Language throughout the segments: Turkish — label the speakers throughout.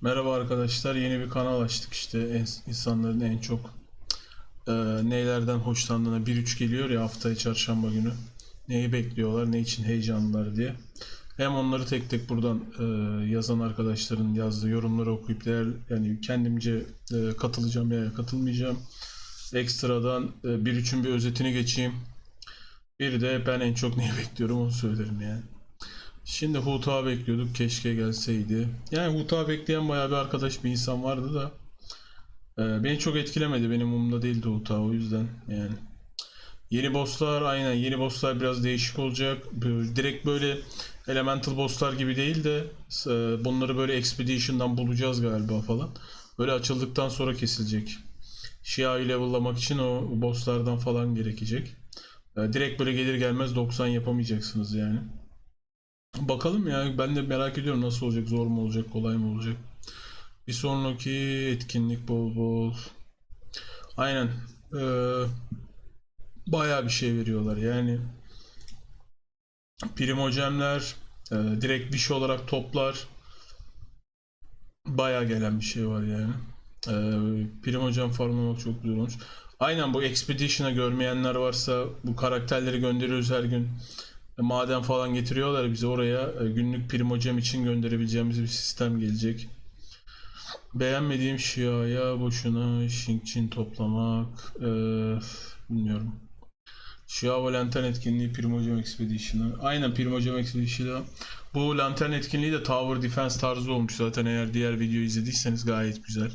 Speaker 1: Merhaba arkadaşlar, yeni bir kanal açtık işte en- insanların en çok e, neylerden hoşlandığına 1-3 geliyor ya haftaya çarşamba günü. Neyi bekliyorlar, ne için heyecanlılar diye. Hem onları tek tek buradan e, yazan arkadaşların yazdığı yorumları okuyup değer, yani kendimce e, katılacağım veya katılmayacağım. Ekstradan e, 1-3'ün bir özetini geçeyim. Bir de ben en çok neyi bekliyorum onu söylerim yani. Şimdi Hut'a bekliyorduk. Keşke gelseydi. Yani Hut'a bekleyen bayağı bir arkadaş bir insan vardı da e, beni çok etkilemedi. Benim umurumda değildi Hut'a o yüzden yani. Yeni bosslar aynen yeni bosslar biraz değişik olacak. Direkt böyle elemental bosslar gibi değil de e, bunları böyle expedition'dan bulacağız galiba falan. Böyle açıldıktan sonra kesilecek. Shia'yı level'lamak için o bosslardan falan gerekecek. E, direkt böyle gelir gelmez 90 yapamayacaksınız yani. Bakalım ya ben de merak ediyorum nasıl olacak zor mu olacak kolay mı olacak. Bir sonraki etkinlik bol bol. Aynen. Ee, bayağı bir şey veriyorlar yani. Primojemler e, direkt bir şey olarak toplar. Bayağı gelen bir şey var yani. Ee, Primojem farmlamak çok güzel olmuş. Aynen bu Expedition'a görmeyenler varsa bu karakterleri gönderiyoruz her gün. E, Maden falan getiriyorlar bize oraya e, günlük primocem için gönderebileceğimiz bir sistem gelecek. Beğenmediğim Shia'ya boşuna Shinkchin toplamak e, bilmiyorum. Shia ve Lantern etkinliği Primogem Expedition'ı. Aynen Primogem Expedition'ı. Bu Lantern etkinliği de Tower Defense tarzı olmuş zaten eğer diğer videoyu izlediyseniz gayet güzel.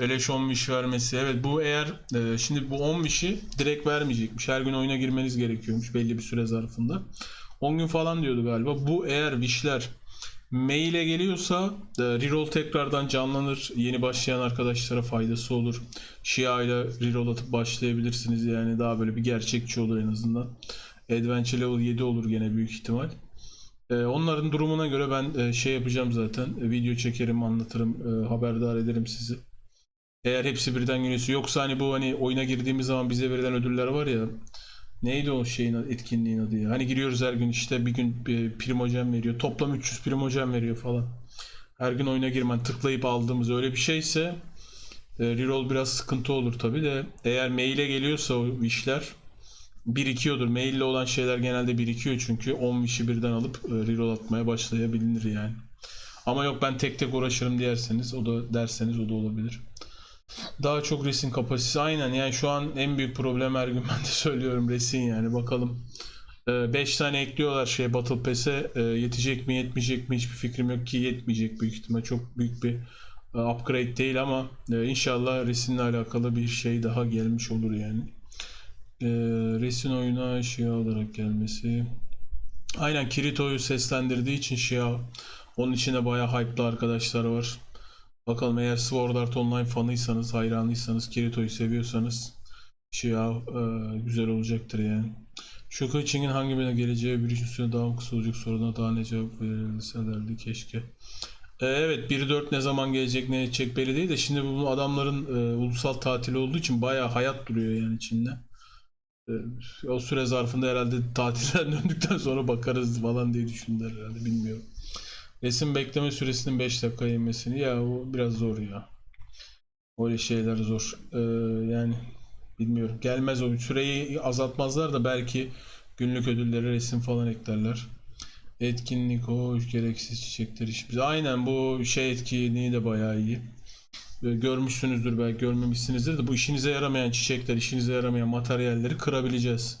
Speaker 1: Beleş 10 wish vermesi. Evet bu eğer e, şimdi bu 10 wish'i direkt vermeyecekmiş. Her gün oyuna girmeniz gerekiyormuş belli bir süre zarfında. 10 gün falan diyordu galiba. Bu eğer wish'ler maile geliyorsa e, reroll tekrardan canlanır. Yeni başlayan arkadaşlara faydası olur. Shia ile reroll atıp başlayabilirsiniz yani daha böyle bir gerçekçi olur en azından. Adventure level 7 olur gene büyük ihtimal. E, onların durumuna göre ben e, şey yapacağım zaten. E, video çekerim, anlatırım, haberdar ederim sizi. Eğer hepsi birden geliyorsa yoksa hani bu hani oyuna girdiğimiz zaman bize verilen ödüller var ya neydi o şeyin etkinliğin adı ya? Hani giriyoruz her gün işte bir gün bir primojen veriyor. Toplam 300 primojen veriyor falan. Her gün oyuna girmen tıklayıp aldığımız öyle bir şeyse e, reroll biraz sıkıntı olur tabi de. Eğer maile geliyorsa o işler birikiyordur. Maille olan şeyler genelde birikiyor çünkü. 10 işi birden alıp e, reroll atmaya başlayabilir yani. Ama yok ben tek tek uğraşırım diyerseniz o da derseniz o da olabilir. Daha çok resim kapasitesi aynen yani şu an en büyük problem her gün ben de söylüyorum resim yani bakalım 5 tane ekliyorlar şey Battle Pass'e Ee, yetecek mi yetmeyecek mi hiçbir fikrim yok ki yetmeyecek büyük ihtimal çok büyük bir e, upgrade değil ama e, inşallah resimle alakalı bir şey daha gelmiş olur yani. Ee, resim oyuna Shia olarak gelmesi. Aynen Kirito'yu seslendirdiği için Shia onun içine bayağı hype'lı arkadaşlar var. Bakalım eğer Sword Art Online fanıysanız, hayranıysanız, Kirito'yu seviyorsanız şey ya e, güzel olacaktır yani. Şu coaching'in hangi birine geleceği bir üstüne daha mı kısa olacak soruna daha ne cevap verilse derdi keşke. E, evet 1.4 ne zaman gelecek ne edecek belli değil de şimdi bu adamların e, ulusal tatili olduğu için bayağı hayat duruyor yani içinde. E, o süre zarfında herhalde tatilden döndükten sonra bakarız falan diye düşündüler herhalde bilmiyorum. Resim bekleme süresinin 5 dakika inmesini ya o biraz zor ya. Öyle şeyler zor. Ee, yani bilmiyorum. Gelmez o süreyi azaltmazlar da belki günlük ödülleri resim falan eklerler. Etkinlik hoş gereksiz çiçekler iş. Biz aynen bu şey etkinliği de bayağı iyi. Ee, Görmüşsünüzdür belki görmemişsinizdir de bu işinize yaramayan çiçekler, işinize yaramayan materyalleri kırabileceğiz.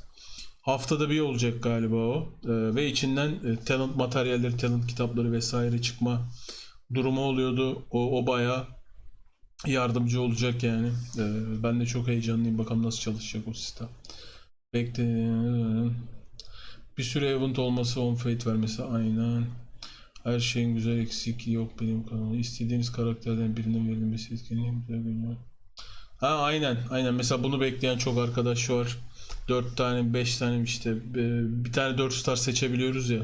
Speaker 1: Haftada bir olacak galiba o. Ee, ve içinden e, talent materyalleri, talent kitapları vesaire çıkma durumu oluyordu. O, o bayağı yardımcı olacak yani. Ee, ben de çok heyecanlıyım. Bakalım nasıl çalışacak o sistem. Bekle. Bir süre event olması, on fate vermesi aynen. Her şeyin güzel eksik yok benim kanalı. İstediğiniz karakterden birinin verilmesi etkinliği güzel görünüyor. Ha aynen aynen mesela bunu bekleyen çok arkadaş var. 4 tane 5 tane işte e, bir tane 4 star seçebiliyoruz ya.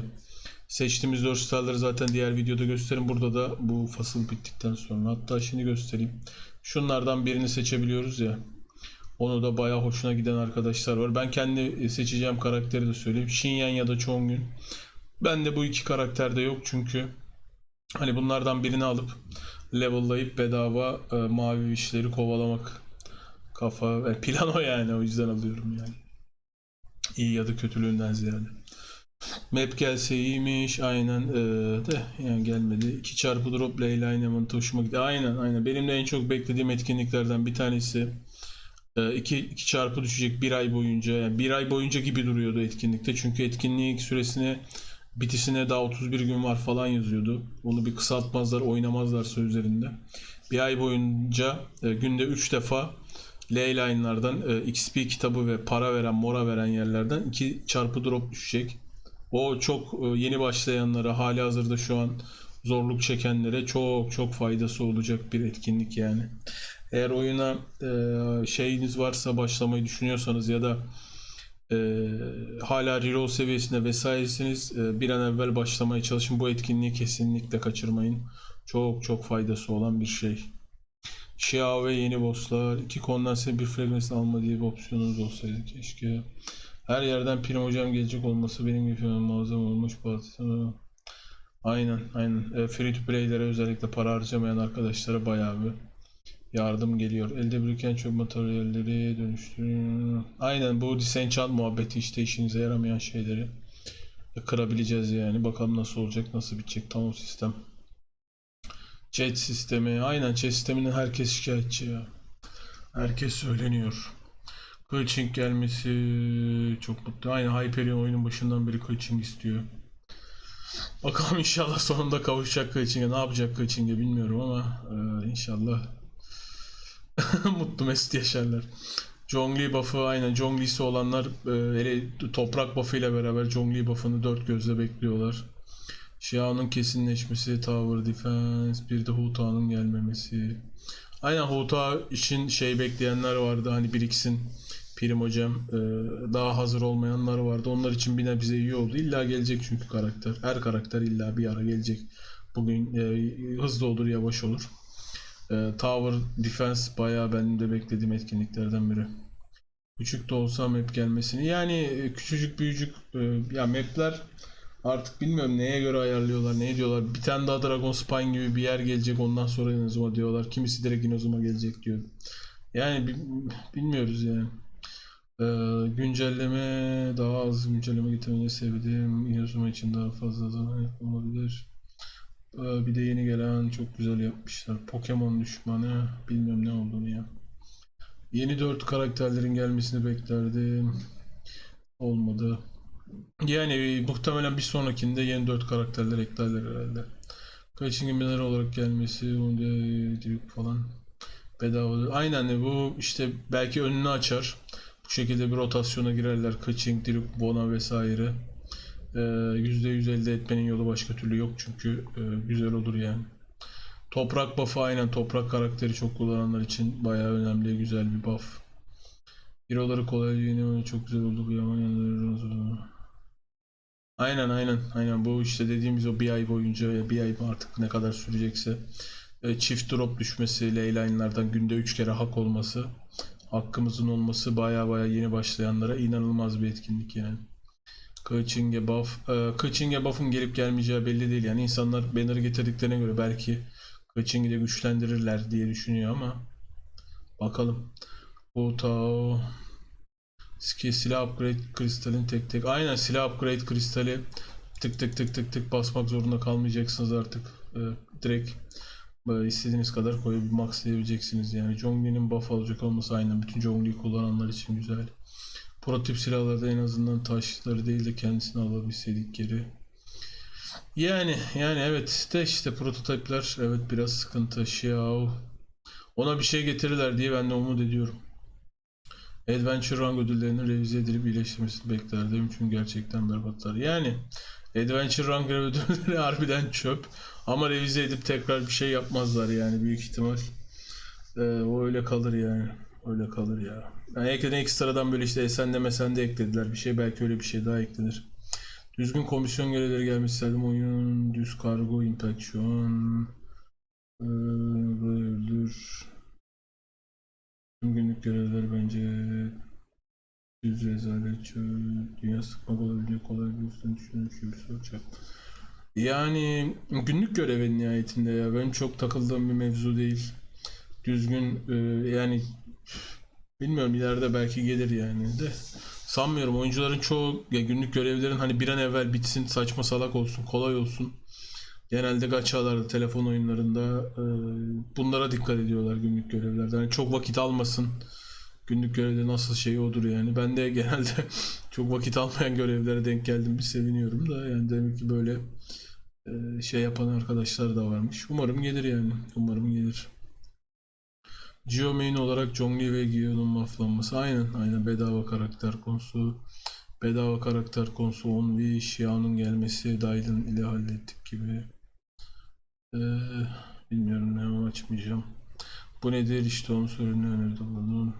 Speaker 1: Seçtiğimiz 4 starları zaten diğer videoda gösteririm. Burada da bu fasıl bittikten sonra hatta şimdi göstereyim. Şunlardan birini seçebiliyoruz ya. Onu da bayağı hoşuna giden arkadaşlar var. Ben kendi seçeceğim karakteri de söyleyeyim. Shinyan ya da Chongyun. Ben de bu iki karakterde yok çünkü hani bunlardan birini alıp level'layıp bedava e, mavi işleri kovalamak. Kafa ve plan o yani o yüzden alıyorum yani. İyi ya da kötülüğünden ziyade. Map gelse iyiymiş aynen ee, de yani gelmedi. 2 çarpı drop Leyla Element hoşuma gitti. Aynen aynen. Benim de en çok beklediğim etkinliklerden bir tanesi. 2 2 çarpı düşecek bir ay boyunca. Yani bir ay boyunca gibi duruyordu etkinlikte. Çünkü etkinlik süresine bitisine daha 31 gün var falan yazıyordu. Onu bir kısaltmazlar, oynamazlarsa üzerinde. Bir ay boyunca e, günde 3 defa Leyline'lardan e, XP kitabı ve para veren, mora veren yerlerden 2 çarpı drop düşecek. O çok e, yeni başlayanlara, hali hazırda şu an zorluk çekenlere çok çok faydası olacak bir etkinlik yani. Eğer oyuna e, şeyiniz varsa başlamayı düşünüyorsanız ya da e, hala reroll seviyesinde vesairesiniz e, bir an evvel başlamaya çalışın. Bu etkinliği kesinlikle kaçırmayın. Çok çok faydası olan bir şey. Xiao ve yeni bosslar. iki kondanse bir fragrance alma diye bir opsiyonunuz olsaydı keşke. Her yerden prim hocam gelecek olması benim gibi muazzam olmuş. Aynen aynen. E, free to play'lere özellikle para harcamayan arkadaşlara bayağı bir yardım geliyor. Elde biriken çöp materyalleri dönüştürün. Aynen bu disenchant muhabbeti işte işinize yaramayan şeyleri kırabileceğiz yani. Bakalım nasıl olacak, nasıl bitecek tam o sistem. Chat sistemi. Aynen chat sisteminin herkes şikayetçi ya. Herkes söyleniyor. Coaching gelmesi çok mutlu. Aynen Hyperion oyunun başından beri coaching istiyor. Bakalım inşallah sonunda kavuşacak coaching'e. Ne yapacak coaching'e bilmiyorum ama e, inşallah mutlu mesut yaşarlar. Zhongli buff'ı aynen Zhongli'si olanlar e, hele toprak buff'ı ile beraber Zhongli buff'ını dört gözle bekliyorlar. Xiao'nun kesinleşmesi, Tower Defense, bir de Huta'nın gelmemesi. Aynen Huta için şey bekleyenler vardı hani biriksin Prim hocam e, daha hazır olmayanlar vardı. Onlar için bir nebze iyi oldu. İlla gelecek çünkü karakter. Her karakter illa bir ara gelecek. Bugün e, hızlı olur yavaş olur. E, Tower Defense bayağı benim de beklediğim etkinliklerden biri. Küçük de olsa map gelmesini. Yani küçücük büyücük ya mapler artık bilmiyorum neye göre ayarlıyorlar, ne diyorlar. Bir tane daha Dragon Spine gibi bir yer gelecek ondan sonra Inazuma diyorlar. Kimisi direkt Inazuma gelecek diyor. Yani bi- bilmiyoruz yani. Ee, güncelleme daha az güncelleme getirmeyi sevdim. Inazuma için daha fazla zaman yapılabilir. Ee, bir de yeni gelen çok güzel yapmışlar. Pokemon düşmanı bilmiyorum ne olduğunu ya. Yeni 4 karakterlerin gelmesini beklerdim. Olmadı. Yani muhtemelen bir sonrakinde yeni 4 karakterler eklerler herhalde. Kaçıncı mineral olarak gelmesi, da falan bedava. Aynen bu işte belki önünü açar. Bu şekilde bir rotasyona girerler. Kaçing, Dirk, Bona vesaire. Ee, %100 elde etmenin yolu başka türlü yok çünkü e, güzel olur yani. Toprak buff'ı aynen toprak karakteri çok kullananlar için bayağı önemli, güzel bir buff. Hero'ları kolay yeni çok güzel oldu bu yaman yanları. Aynen aynen aynen bu işte dediğimiz o bir ay boyunca ya bir ay artık ne kadar sürecekse e, çift drop düşmesi, leyline'lardan günde 3 kere hak olması, hakkımızın olması baya baya yeni başlayanlara inanılmaz bir etkinlik yani. Kaçinge buff, e, buff'ın gelip gelmeyeceği belli değil yani insanlar banner'ı getirdiklerine göre belki Kaçinge'yi de güçlendirirler diye düşünüyor ama bakalım. Ski silah upgrade kristalin tek tek. Aynen silah upgrade kristali tık tık tık tık tık basmak zorunda kalmayacaksınız artık. Ee, direkt böyle istediğiniz kadar koyup maxlayabileceksiniz yani. Zhongli'nin buff alacak olması aynen bütün Zhongli'yi kullananlar için güzel. Prototip silahlarda en azından taşları değil de kendisini alabilseydik geri. Yani yani evet de işte prototipler evet biraz sıkıntı. Xiao ona bir şey getirirler diye ben de umut ediyorum. Adventure Run ödüllerinin revize edilip iyileştirmesini beklerdim çünkü gerçekten berbatlar. Yani Adventure Run ödülleri harbiden çöp ama revize edip tekrar bir şey yapmazlar yani büyük ihtimal. Ee, o öyle kalır yani. Öyle kalır ya. Yani eklenen ekstradan böyle işte Esen'de Mesen'de eklediler bir şey belki öyle bir şey daha eklenir. Düzgün komisyon görevleri gelmiş isterdim. Oyun, düz kargo, impaction, ee, öldür. Günlük görevler bence düz rezalet dünya sıkmak olabilecek kolay bir üstten düşünülmüş gibi bir çarptı. Yani günlük görevin nihayetinde ya. Benim çok takıldığım bir mevzu değil. Düzgün e, yani bilmiyorum ileride belki gelir yani de. Sanmıyorum oyuncuların çoğu ya günlük görevlerin hani bir an evvel bitsin saçma salak olsun kolay olsun. Genelde gachalarda telefon oyunlarında e, bunlara dikkat ediyorlar günlük görevlerde. Hani çok vakit almasın. Günlük görevde nasıl şey odur yani. Ben de genelde çok vakit almayan görevlere denk geldim bir seviniyorum da yani demek ki böyle e, şey yapan arkadaşlar da varmış. Umarım gelir yani. Umarım gelir. Geo main olarak Zhongli ve Gio'nun maflanması. Aynen aynen bedava karakter konusu. Bedava karakter konusu On ve Xiao'nun gelmesi Dylan ile hallettik gibi. Ee, bilmiyorum ne açmayacağım. Bu nedir işte onu sorun öneride bulunun.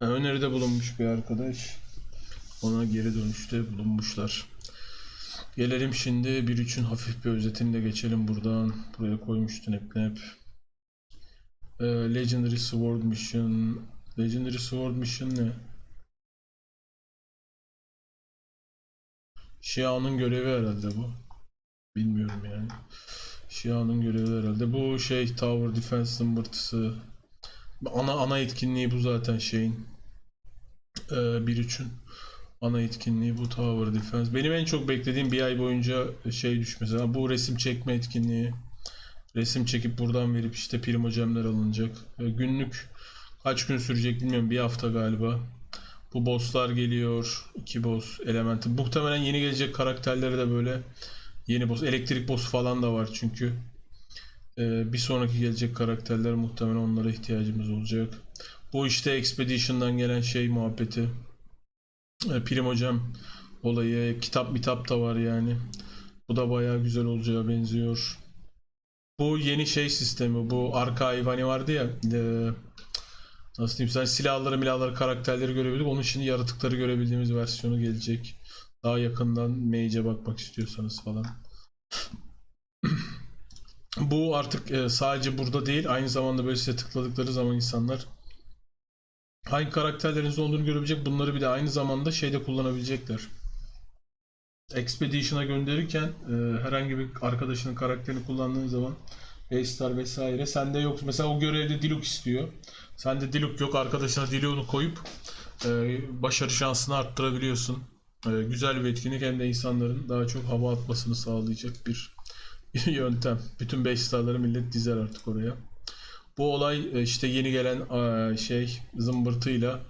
Speaker 1: Ha, öneride bulunmuş bir arkadaş. Ona geri dönüşte bulunmuşlar. Gelelim şimdi 1.3'ün hafif bir özetini de geçelim buradan. Buraya koymuştun hep hep. Ee, Legendary Sword Mission. Legendary Sword Mission ne? Xiao'nun görevi herhalde bu. Bilmiyorum yani. Xiao'nun görevi herhalde. Bu şey Tower Defense zımbırtısı. Ana ana etkinliği bu zaten şeyin. Ee, 1.3'ün ana etkinliği bu Tower Defense. Benim en çok beklediğim bir ay boyunca şey düşmesi. Bu resim çekme etkinliği. Resim çekip buradan verip işte prim hocamlar alınacak. Ee, Günlük kaç gün sürecek bilmiyorum. Bir hafta galiba. Bu bosslar geliyor. iki boss elementi. Muhtemelen yeni gelecek karakterleri de böyle yeni boss. Elektrik boss falan da var çünkü. Ee, bir sonraki gelecek karakterler muhtemelen onlara ihtiyacımız olacak. Bu işte Expedition'dan gelen şey muhabbeti. Ee, Prim hocam olayı. Kitap mitap da var yani. Bu da bayağı güzel olacağı benziyor. Bu yeni şey sistemi. Bu arka hani vardı ya. e, nasıl diyeyim sen silahları milahları karakterleri görebildik. Onun şimdi yaratıkları görebildiğimiz versiyonu gelecek. Daha yakından mage'e bakmak istiyorsanız falan. Bu artık e, sadece burada değil aynı zamanda böyle size tıkladıkları zaman insanlar hangi karakterlerinizin olduğunu görebilecek. Bunları bir de aynı zamanda şeyde kullanabilecekler. Expedition'a gönderirken e, herhangi bir arkadaşının karakterini kullandığın zaman A-Star vesaire sende yok. Mesela o görevde Diluc istiyor. Sende Diluc yok. Arkadaşına Diluc'u koyup e, başarı şansını arttırabiliyorsun. E, güzel bir etkinlik hem de insanların daha çok hava atmasını sağlayacak bir yöntem. Bütün 5 starları millet dizer artık oraya. Bu olay e, işte yeni gelen şey zımbırtıyla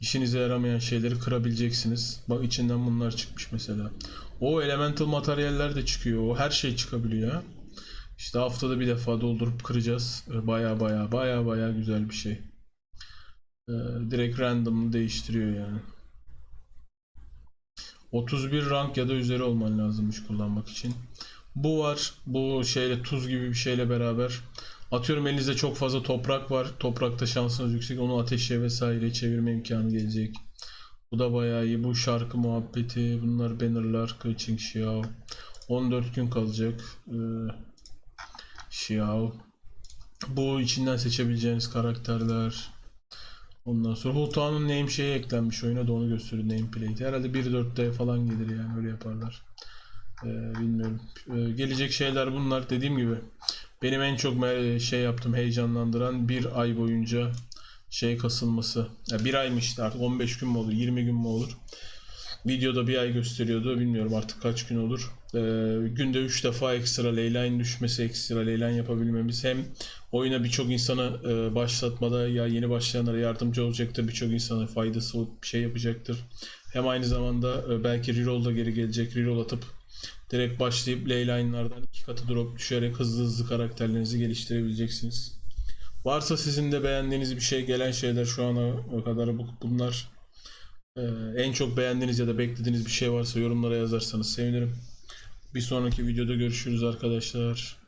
Speaker 1: işinize yaramayan şeyleri kırabileceksiniz. Bak içinden bunlar çıkmış mesela. O elemental materyaller de çıkıyor. O her şey çıkabiliyor. İşte haftada bir defa doldurup kıracağız. E, Baya baya baya baya güzel bir şey. E, Direkt random değiştiriyor yani. 31 rank ya da üzeri olman lazımmış kullanmak için. Bu var. Bu şeyle tuz gibi bir şeyle beraber. Atıyorum elinizde çok fazla toprak var. Toprakta şansınız yüksek. Onu ateşe vesaire çevirme imkanı gelecek. Bu da bayağı iyi. Bu şarkı muhabbeti. Bunlar bannerlar. Kaçing Xiao. 14 gün kalacak. Ee, Xiao. Bu içinden seçebileceğiniz karakterler. Ondan sonra Hulta'nın name şeyi eklenmiş oyuna da onu gösteriyor nameplate. Herhalde 1.4'te falan gelir yani öyle yaparlar. Ee, bilmiyorum. Ee, gelecek şeyler bunlar dediğim gibi. Benim en çok şey yaptım heyecanlandıran bir ay boyunca şey kasılması. Ya bir ay mı işte artık 15 gün mü olur 20 gün mü olur. Videoda bir ay gösteriyordu. Bilmiyorum artık kaç gün olur. Ee, günde 3 defa ekstra leyline düşmesi, ekstra leyline yapabilmemiz hem oyuna birçok insanı e, başlatmada ya yeni başlayanlara yardımcı olacaktır. Birçok insana faydası olup bir şey yapacaktır. Hem aynı zamanda e, belki reroll da geri gelecek. Reroll atıp direkt başlayıp leyline'lardan iki katı drop düşerek hızlı hızlı karakterlerinizi geliştirebileceksiniz. Varsa sizin de beğendiğiniz bir şey gelen şeyler şu ana kadar bu- bunlar ee, en çok beğendiğiniz ya da beklediğiniz bir şey varsa yorumlara yazarsanız sevinirim. Bir sonraki videoda görüşürüz arkadaşlar.